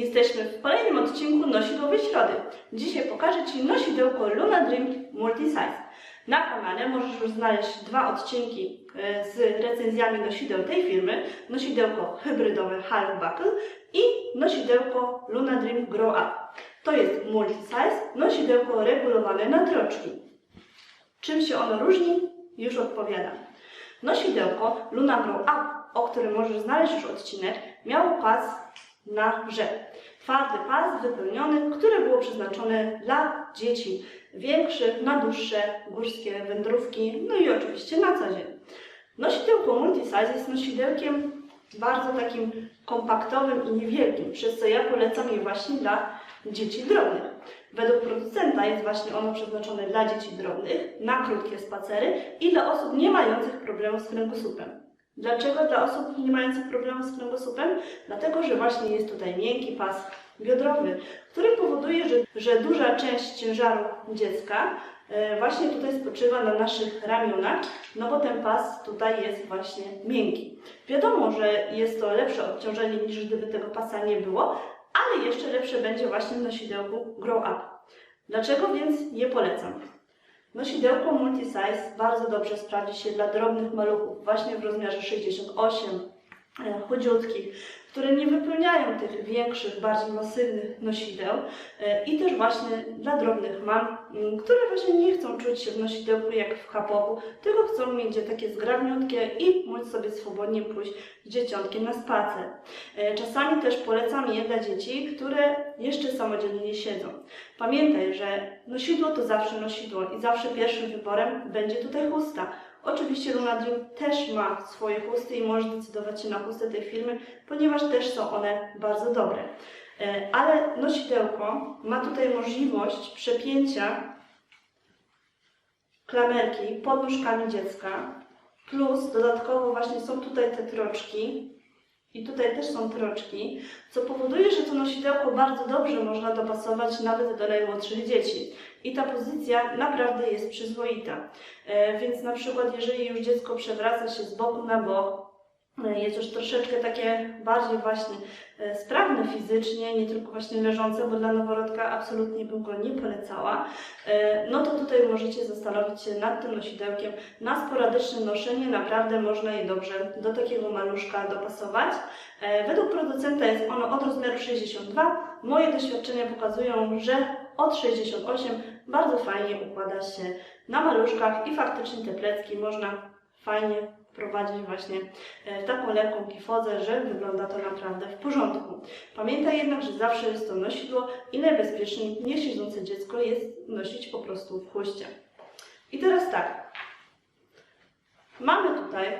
Jesteśmy w kolejnym odcinku Nosidłowej Środy. Dzisiaj pokażę Ci nosidełko Luna Dream Multisize. Na kanale możesz już znaleźć dwa odcinki e, z recenzjami nosideł tej firmy. Nosidełko hybrydowe Half Buckle i nosidełko Luna Dream Grow Up. To jest multisize, nosidełko regulowane na troczki. Czym się ono różni? Już odpowiadam. Nosidełko Luna Grow Up, o którym możesz znaleźć już odcinek, miało pas na rzep. Twardy pas wypełniony, które było przeznaczone dla dzieci większych, na dłuższe górskie wędrówki, no i oczywiście na co dzień. Nosidełko Multisize jest nosidełkiem bardzo takim kompaktowym i niewielkim, przez co ja polecam je właśnie dla dzieci drobnych. Według producenta jest właśnie ono przeznaczone dla dzieci drobnych, na krótkie spacery i dla osób nie mających problemu z kręgosłupem. Dlaczego dla osób nie mających problemu z kręgosłupem? Dlatego, że właśnie jest tutaj miękki pas biodrowy, który powoduje, że, że duża część ciężaru dziecka e, właśnie tutaj spoczywa na naszych ramionach, no bo ten pas tutaj jest właśnie miękki. Wiadomo, że jest to lepsze odciążenie niż gdyby tego pasa nie było, ale jeszcze lepsze będzie właśnie w nosidełku Grow Up. Dlaczego więc je polecam? Nosidełko multisize bardzo dobrze sprawdzi się dla drobnych maluchów, właśnie w rozmiarze 68, e, chudziutkich, które nie wypełniają tych większych, bardziej masywnych nosideł e, i też właśnie dla drobnych mam, m, które właśnie nie chcą czuć się w nosidełku jak w kapoku, tylko chcą mieć takie zgrabniutkie i móc sobie swobodnie pójść z dzieciątkiem na spacer. E, Czasami też polecam je dla dzieci, które jeszcze samodzielnie nie siedzą. Pamiętaj, że nosidło to zawsze nosidło i zawsze pierwszym wyborem będzie tutaj chusta. Oczywiście Luna też ma swoje chusty i możesz decydować się na chustę tej firmy, ponieważ też są one bardzo dobre. E, Ale nosidełko ma tutaj możliwość przepięcia klamerki pod nóżkami dziecka, plus dodatkowo właśnie są tutaj te troczki i tutaj też są troczki, co powoduje, że to nosidełko bardzo dobrze można dopasować nawet do najmłodszych dzieci. I ta pozycja naprawdę jest przyzwoita. E, więc na przykład jeżeli już dziecko przewraca się z boku na bok, jest już troszeczkę takie bardziej właśnie e, sprawne fizycznie, nie tylko właśnie leżące, bo dla noworodka absolutnie bym go nie polecała, e, no to tutaj możecie zastanowić się nad tym nosidełkiem. Na sporadyczne noszenie naprawdę można je dobrze do takiego maluszka dopasować. E, Według producenta jest ono od rozmiaru 62. Moje doświadczenia pokazują, że od 68 bardzo fajnie układa się na maluszkach i faktycznie te plecki można fajnie wprowadzić właśnie e, w taką lekką kifozę, że wygląda to naprawdę w porządku. Pamiętaj jednak, że zawsze jest to nosidło i najbezpieczniej niesiedzące dziecko jest nosić po prostu w chłoście. I teraz tak. Mamy tutaj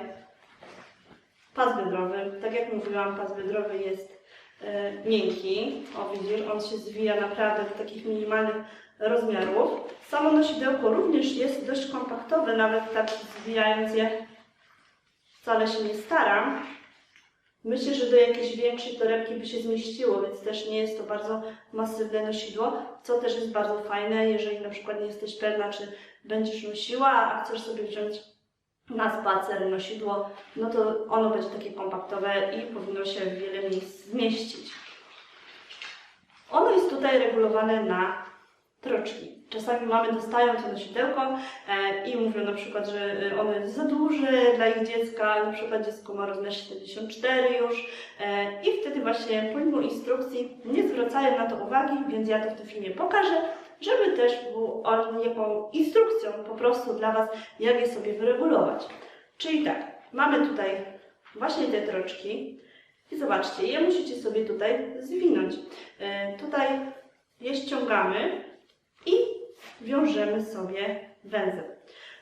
pas biodrowy. Tak jak mówiłam, pas biodrowy jest e, miękki. O widzisz, on się zwija naprawdę do takich minimalnych rozmiarów. Samo nosidełko również jest dość kompaktowe, nawet tak zwijając je wcale się nie staram. Myślę, że do jakiejś większej torebki by się zmieściło, więc też nie jest to bardzo masywne nosidło, co też jest bardzo fajne, jeżeli na przykład nie jesteś pewna, czy będziesz nosiła, a chcesz sobie wziąć na spacer nosidło, no to ono będzie takie kompaktowe i powinno się w wiele miejsc zmieścić. Ono jest tutaj regulowane na troczki. Czasami mamy dostają to nosidełko e, i mówią na przykład, że e, ono jest za duże dla ich dziecka, na przykład dziecko ma rozmiar 74 już e, i wtedy właśnie pomimo instrukcji nie zwracają na to uwagi, więc ja to w tym filmie pokażę, żeby też był on jaką instrukcją po prostu dla Was, jak je sobie wyregulować. Czyli tak, mamy tutaj właśnie te troczki i zobaczcie, je musicie sobie tutaj zwinąć. Tutaj je ściągamy i wiążemy sobie węzeł.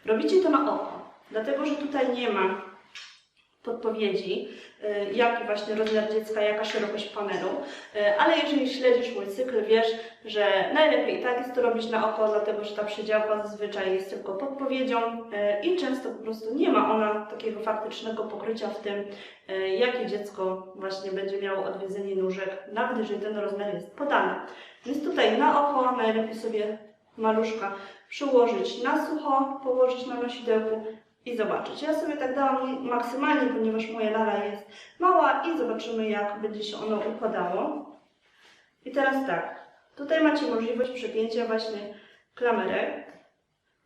Robicie to na oko, dlatego że tutaj nie ma podpowiedzi, y, jaki właśnie rozmiar dziecka, jaka szerokość panelu, Y, ale jeżeli śledzisz mój cykl, wiesz, że najlepiej i tak jest to robić na oko, dlatego że ta przedziałka zazwyczaj jest tylko podpowiedzią y, i często po prostu nie ma ona takiego faktycznego pokrycia w tym, jakie dziecko właśnie będzie miało odwiedzenie nóżek, nawet jeżeli ten rozmiar jest podany. Więc tutaj na oko najlepiej sobie maluszka przyłożyć na sucho, położyć na nosidełku i zobaczyć. Ja sobie tak dałam maksymalnie, ponieważ moja lala jest mała i zobaczymy jak będzie się ono układało. I teraz tak, tutaj macie możliwość przepięcia właśnie klamerek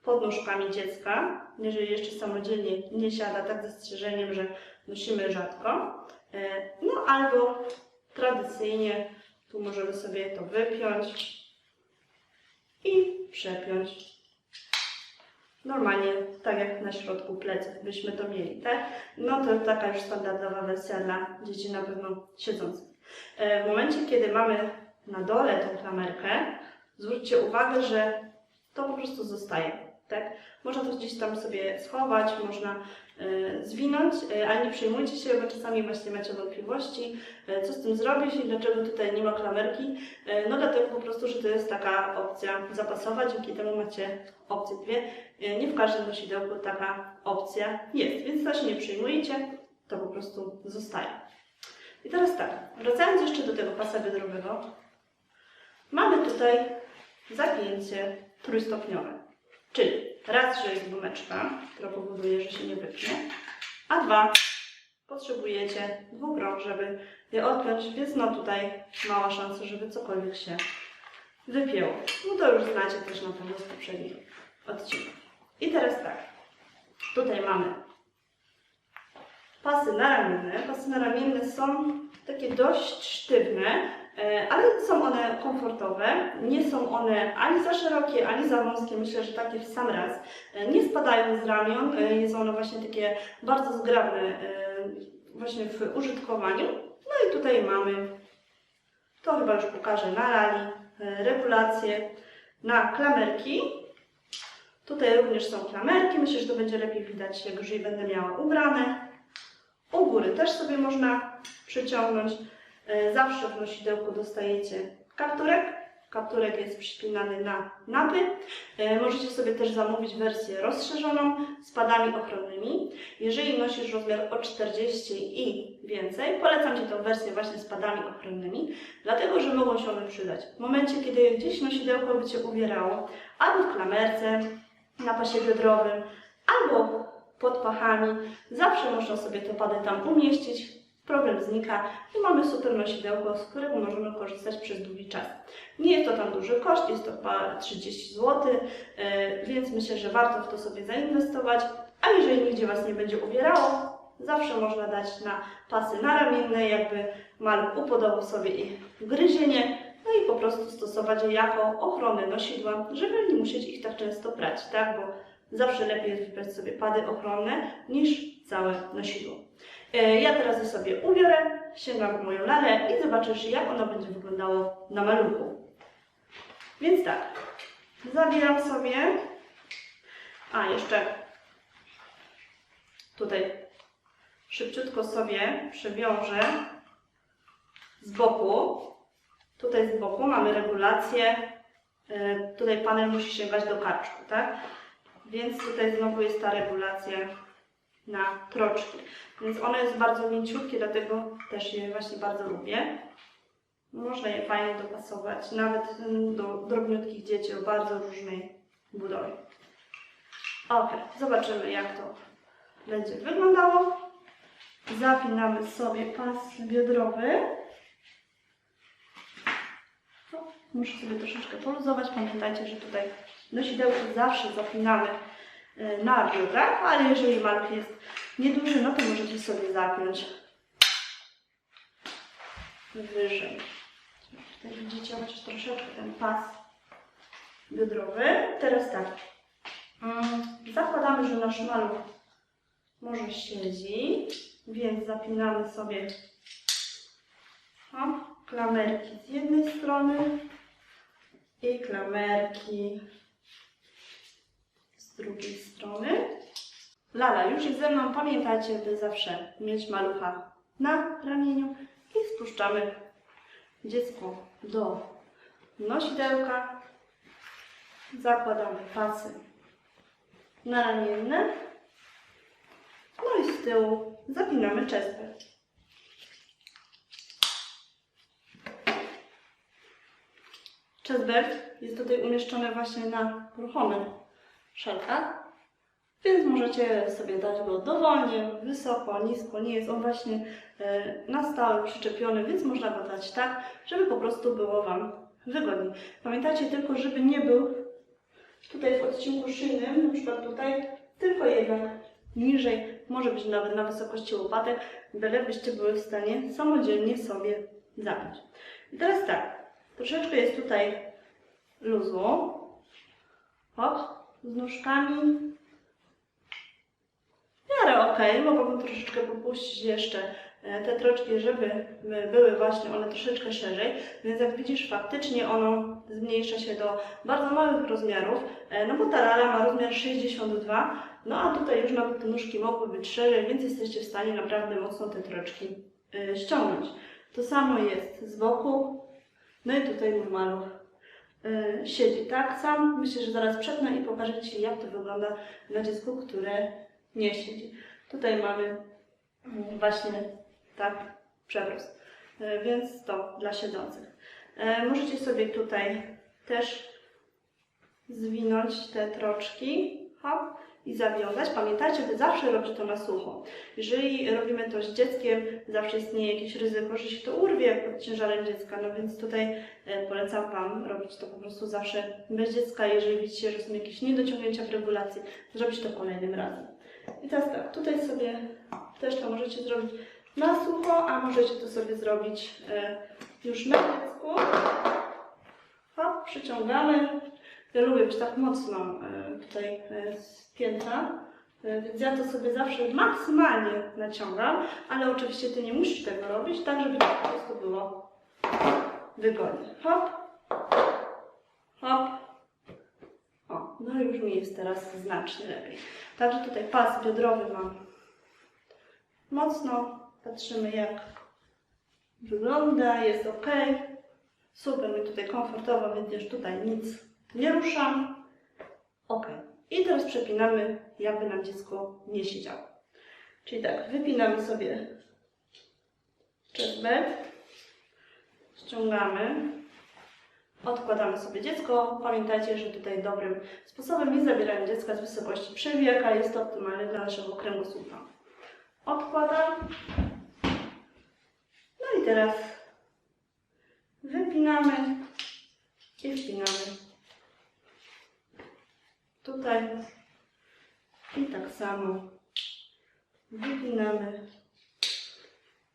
pod nóżkami dziecka, jeżeli jeszcze samodzielnie nie siada, tak ze strzeżeniem, że nosimy rzadko. E, No albo tradycyjnie tu możemy sobie to wypiąć i przepiąć. Normalnie, tak jak na środku pleców byśmy to mieli, tak? No to taka już standardowa wersja dla dzieci na pewno siedzących. E, W momencie, kiedy mamy na dole tą klamerkę, zwróćcie uwagę, że to po prostu zostaje, tak? Można to gdzieś tam sobie schować, można e, zwinąć, ale nie przejmujcie się, bo czasami właśnie macie wątpliwości, e, co z tym zrobić i dlaczego tutaj nie ma klamerki. E, No dlatego po prostu, że to jest taka opcja zapasowa, dzięki temu macie opcje dwie. Nie w każdym nosidełku taka opcja jest, więc się nie przejmujecie, to po prostu zostaje. I teraz tak, wracając jeszcze do tego pasa biodrowego, mamy tutaj zapięcie trójstopniowe. Czyli raz, że jest gumeczka, która powoduje, że się nie wypnie, a dwa, potrzebujecie dwóch rąk, żeby je odpiąć, więc no tutaj mała szansa, żeby cokolwiek się wypięło. No to już znacie też na pewno z poprzednich odcinków. I teraz tak, tutaj mamy pasy naramienne. Pasy naramienne są takie dość sztywne, ale są one komfortowe. Nie są one ani za szerokie, ani za wąskie. Myślę, że takie w sam raz. E, Nie spadają z ramion. E, Jest ono właśnie takie bardzo zgrabne e, właśnie w użytkowaniu. No i tutaj mamy, to chyba już pokażę na rali, e, regulacje na klamerki. Tutaj również są klamerki. Myślę, że to będzie lepiej widać, jak już je będę miała ubrane. U góry też sobie można przyciągnąć. E, Zawsze w nosidełku dostajecie kapturek. Kapturek jest przypinany na napy. E, Możecie sobie też zamówić wersję rozszerzoną z padami ochronnymi. Jeżeli nosisz rozmiar o 40 i więcej, polecam Ci tą wersję właśnie z padami ochronnymi, dlatego że mogą się one przydać. W momencie, kiedy gdzieś nosidełko by Cię uwierało, albo w klamerce, na pasie biodrowym, albo pod pachami, zawsze można sobie te pady tam umieścić, problem znika i mamy super nosidełko, z którego możemy korzystać przez długi czas. Nie jest to tam duży koszt, jest to chyba 30 zł, e, więc myślę, że warto w to sobie zainwestować, a jeżeli nigdzie Was nie będzie uwierało, zawsze można dać na pasy naramienne, jakby maluch upodobał sobie ich gryzienie, no i po prostu stosować je jako ochronę nosidła, żeby nie musieć ich tak często prać, tak, bo zawsze lepiej jest wybrać sobie pady ochronne niż całe nosidło. E, Ja teraz je sobie ubiorę, sięgam po moją lalę i zobaczysz, jak ono będzie wyglądało na maluchu. Więc tak, zabieram sobie, a jeszcze tutaj szybciutko sobie przewiążę z boku. Tutaj z boku mamy regulację, e, tutaj panel musi sięgać do karczku, tak? Więc tutaj znowu jest ta regulacja na troczki. Więc ono jest bardzo mięciutkie, dlatego też je właśnie bardzo lubię. Można je fajnie dopasować, nawet mm, do drobniutkich dzieci o bardzo różnej budowie. Ok, zobaczymy jak to będzie wyglądało. Zapinamy sobie pas biodrowy. Muszę sobie troszeczkę poluzować. Pamiętajcie, że tutaj nosidełko zawsze zapinamy na biodrach, ale jeżeli maluch jest nieduży, no to możecie sobie zapiąć wyżej. Tutaj widzicie chociaż troszeczkę ten pas biodrowy. Teraz tak. Mm, Zakładamy, że nasz maluch może siedzi, więc zapinamy sobie o, klamerki z jednej strony i klamerki z drugiej strony. Lala już jest ze mną. Pamiętajcie, by zawsze mieć malucha na ramieniu i spuszczamy dziecko do nosidełka. Zakładamy pasy naramienne. No i z tyłu zapinamy czespę. Chestbelt jest tutaj umieszczony właśnie na ruchomych szelkach. Więc możecie sobie dać go dowolnie, wysoko, nisko, nie jest on właśnie e, na stałe przyczepiony, więc można go dać tak, żeby po prostu było Wam wygodniej. Pamiętajcie tylko, żeby nie był tutaj w odcinku szyjnym, na przykład tutaj, tylko jednak niżej, może być nawet na wysokości łopatek, byle byście były w stanie samodzielnie sobie zapiąć. I teraz tak, troszeczkę jest tutaj luzu, hop, z nóżkami, w miarę ok, mogłabym troszeczkę popuścić jeszcze e, te troczki, żeby były właśnie one troszeczkę szerzej, więc jak widzisz faktycznie ono zmniejsza się do bardzo małych rozmiarów, e, no bo ta lala ma rozmiar 62, no a tutaj już nawet te nóżki mogły być szerzej, więc jesteście w stanie naprawdę mocno te troczki e, ściągnąć. To samo jest z boku, no i tutaj e, siedzi tak sam. Myślę, że zaraz przetnę i pokażę Ci jak to wygląda na dziecku, które nie siedzi. Tutaj mamy mm, właśnie tak przewrót, E, więc to dla siedzących. E, Możecie sobie tutaj też zwinąć te troczki hop, i zawiązać. Pamiętajcie, by zawsze robić to na sucho. Jeżeli robimy to z dzieckiem, zawsze istnieje jakieś ryzyko, że się to urwie pod ciężarem dziecka, no więc tutaj e, polecam Wam robić to po prostu zawsze bez dziecka. Jeżeli widzicie, że są jakieś niedociągnięcia w regulacji, zrobić to kolejnym razem. I teraz tak, tutaj sobie też to możecie zrobić na sucho, a możecie to sobie zrobić e, już na dziecku. Hop, przyciągamy. Ja lubię być tak mocno e, tutaj e, spięta, e, więc ja to sobie zawsze maksymalnie naciągam, ale oczywiście Ty nie musisz tego robić, tak żeby to po prostu było wygodnie. Hop, hop. O, no już mi jest teraz znacznie lepiej. Także tutaj pas biodrowy mam mocno. Patrzymy jak wygląda, jest ok. Super, mi tutaj komfortowo, więc już tutaj nic nie ruszam. Ok. I teraz przepinamy, jakby nam dziecko nie siedziało. Czyli tak, wypinamy sobie czesbek, ściągamy, odkładamy sobie dziecko. Pamiętajcie, że tutaj dobrym sposobem jest zabieranie dziecka z wysokości przewijaka. Jest to optymalne dla naszego kręgosłupa. Odkładam. No i teraz wypinamy i wpinamy tutaj i tak samo wypinamy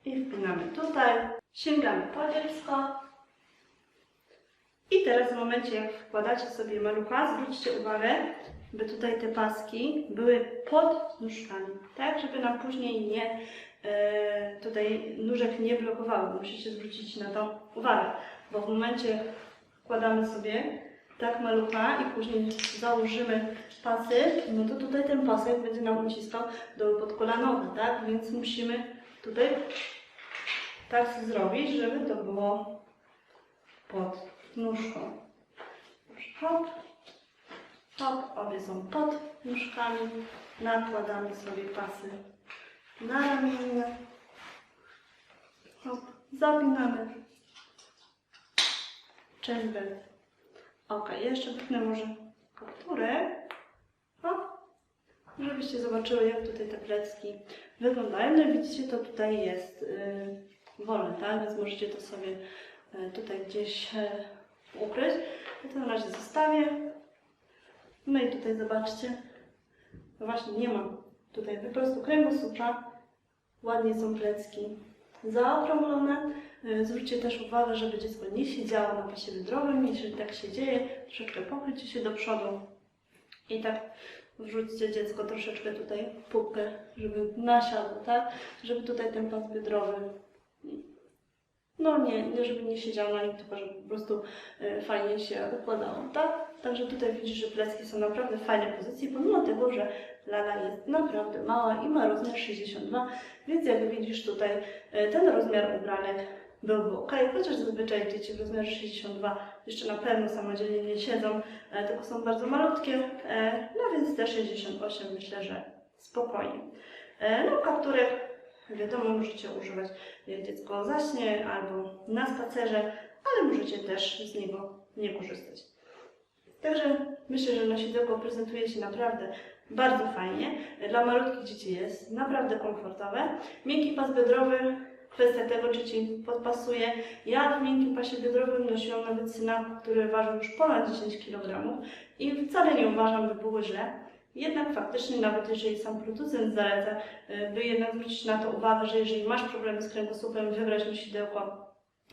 i wpinamy tutaj. Sięgamy po dziecko. I teraz w momencie, jak wkładacie sobie malucha, zwróćcie uwagę, by tutaj te paski były pod nóżkami, tak, żeby nam później nie, e, tutaj nóżek nie blokowały. Musicie zwrócić na to uwagę, bo w momencie, wkładamy sobie tak malucha i później założymy pasy, no to tutaj ten pasek będzie nam uciskał do podkolanowe, tak, więc musimy tutaj tak zrobić, żeby to było pod nóżką. Hop, hop, obie są pod nóżkami. Nakładamy sobie pasy na ramienne. Hop, zapinamy. Czembel. Ok, jeszcze wypnę może kapturę. Hop, żebyście zobaczyły, jak tutaj te plecki wyglądają. No i widzicie, to tutaj jest yy, wolne, tak? Więc możecie to sobie yy, tutaj gdzieś yy, ukryć. Ja to na razie zostawię. No i tutaj zobaczcie, no właśnie nie mam tutaj po prostu kręgosłupa. Ładnie są plecki zaokrąglone. Zwróćcie też uwagę, żeby dziecko nie siedziało na pasie biodrowym. Jeżeli tak się dzieje, troszeczkę pochyćcie się do przodu i tak wrzućcie dziecko troszeczkę tutaj w pupkę, żeby nasiadło, tak? Żeby tutaj ten pas biodrowy no nie, nie żeby nie siedział na nim, tylko żeby po prostu e, fajnie się układało, tak? Także tutaj widzisz, że plecki są naprawdę w fajnej pozycji, pomimo tego, że Lala jest naprawdę mała i ma rozmiar 62, więc jak widzisz tutaj e, ten rozmiar ubranek byłby ok, chociaż zazwyczaj dzieci w rozmiarze 62 jeszcze na pewno samodzielnie nie siedzą, e, tylko są bardzo malutkie, e, no więc te 68 myślę, że spokojnie. No kapturek wiadomo możecie używać jak dziecko zaśnie albo na spacerze, ale możecie też z niego nie korzystać. Także myślę, że nosidełko prezentuje się naprawdę Bardzo fajnie. Dla malutkich dzieci jest naprawdę komfortowe. Miękki pas biodrowy, kwestia tego, czy Ci podpasuje. Ja w miękkim pasie biodrowym nosiłam nawet syna, który ważył już ponad 10 kg i wcale nie uważam, by było źle. Jednak faktycznie, nawet jeżeli sam producent zaleca, y, by jednak zwrócić na to uwagę, że jeżeli masz problemy z kręgosłupem, wybrać nosidełko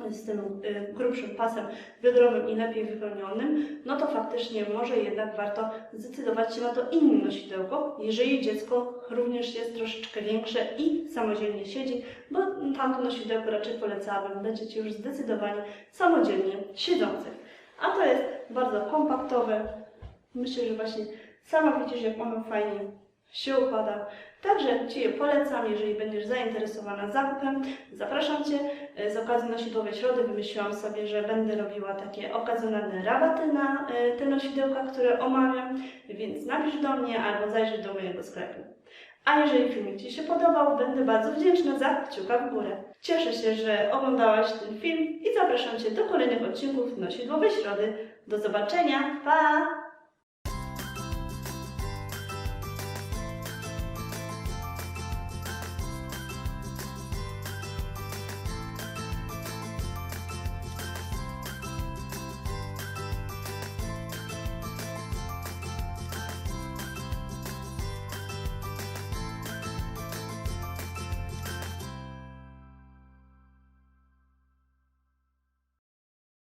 z tym y, grubszym pasem biodrowym i lepiej wypełnionym, no to faktycznie może jednak warto zdecydować się na to inne nosidełko, jeżeli dziecko również jest troszeczkę większe i samodzielnie siedzi, bo tamto nosidełko raczej polecałabym dla dzieci już zdecydowanie samodzielnie siedzących. A to jest bardzo kompaktowe. Myślę, że właśnie sama widzisz, jak ono fajnie się układa. Także Ci je polecam, jeżeli będziesz zainteresowana zakupem. Zapraszam Cię. E, Z okazji nosidłowej środy wymyśliłam sobie, że będę robiła takie okazjonalne rabaty na e, te nosidełka, które omawiam, więc napisz do mnie albo zajrzyj do mojego sklepu. A jeżeli filmik Ci się podobał, będę bardzo wdzięczna za kciuka w górę. Cieszę się, że oglądałaś ten film i zapraszam Cię do kolejnych odcinków Nosidłowej Środy. Do zobaczenia. Pa!